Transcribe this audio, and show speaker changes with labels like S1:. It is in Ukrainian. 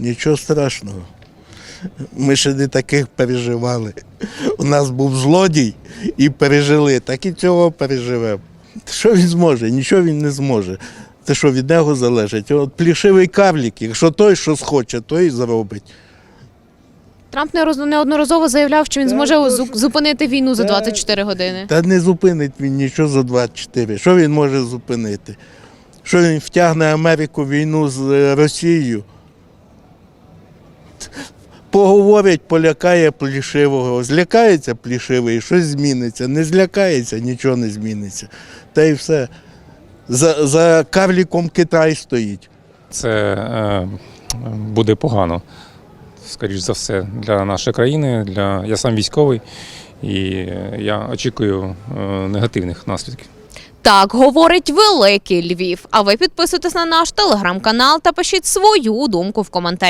S1: Нічого страшного. Ми ще не таких переживали. У нас був злодій і пережили, так і цього переживемо. Що він зможе? Нічого він не зможе. Це що від нього залежить? От плішивий кавлік, якщо той що схоче, той і зробить.
S2: Трамп неодноразово заявляв, що він
S1: Та,
S2: зможе
S1: що-
S2: зупинити війну за 24 години.
S1: Та не зупинить він нічого за 24. Що він може зупинити? Що він втягне Америку в війну з е, Росією? Поговорить, полякає плішивого. Злякається плішивий, щось зміниться. Не злякається, нічого не зміниться. Та й все. За, за карліком Китай стоїть.
S3: Це е, буде погано, скоріш за все, для нашої країни. Для... Я сам військовий і я очікую е, негативних наслідків.
S2: Так говорить великий Львів. А ви підписуйтесь на наш телеграм-канал та пишіть свою думку в коментарі.